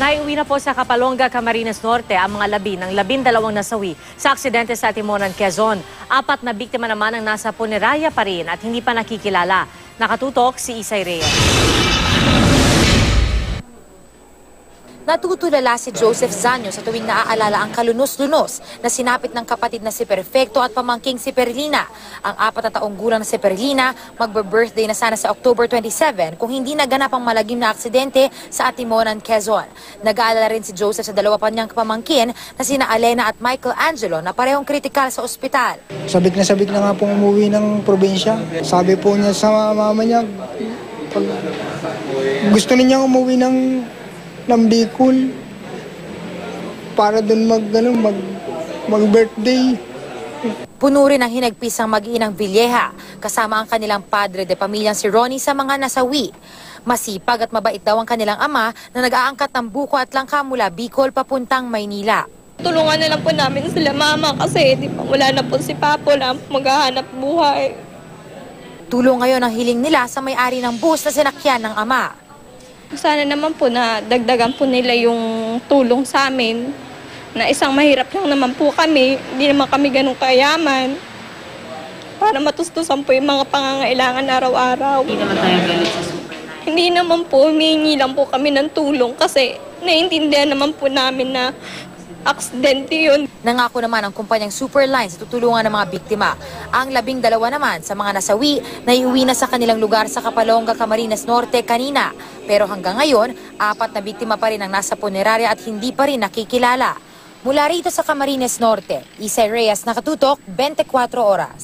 Naiuwi na po sa Kapalonga, Camarines Norte ang mga labi ng labindalawang nasawi sa aksidente sa Timonan, Quezon. Apat na biktima naman ang nasa punerarya pa rin at hindi pa nakikilala. Nakatutok si Isay Reyes. Natutulala si Joseph Zanyo sa tuwing naaalala ang kalunos-lunos na sinapit ng kapatid na si Perfecto at pamangking si Perlina. Ang apat na taong gulang na si Perlina, magbe-birthday na sana sa October 27 kung hindi naganap ang malagim na aksidente sa Atimonan, Quezon. Nag-aalala rin si Joseph sa dalawa pa niyang pamangkin na sina Alena at Michael Angelo na parehong kritikal sa ospital. Sabik na sabik na nga pong umuwi ng probinsya. Sabi po niya sa mama niya, pag gusto niya umuwi ng, ng Bicol para doon mag, ano, mag, mag-birthday. Puno rin ang hinagpis ng mag-iinang Villeja kasama ang kanilang padre de pamilyang si Ronnie sa mga nasawi. Masipag at mabait daw ang kanilang ama na nag-aangkat ng buko at langka mula Bicol papuntang Maynila. Tulungan na lang po namin sila mama kasi di ba, wala na po si Papo na maghahanap buhay. Tulong ngayon ang hiling nila sa may-ari ng bus na sinakyan ng ama. Sana naman po na dagdagan po nila yung tulong sa amin na isang mahirap lang naman po kami, hindi naman kami ganun kayaman para matustusan po yung mga pangangailangan araw-araw. Hindi naman tayo galit sa Hindi naman po, humihingi lang po kami ng tulong kasi naiintindihan naman po namin na aksidente yun. Nangako naman ang kumpanyang Superlines sa tutulungan ng mga biktima. Ang labing dalawa naman sa mga nasawi na iuwi na sa kanilang lugar sa Kapalonga, Camarines Norte kanina. Pero hanggang ngayon, apat na biktima pa rin ang nasa punerarya at hindi pa rin nakikilala. Mula rito sa Camarines Norte, Isay Reyes nakatutok 24 oras.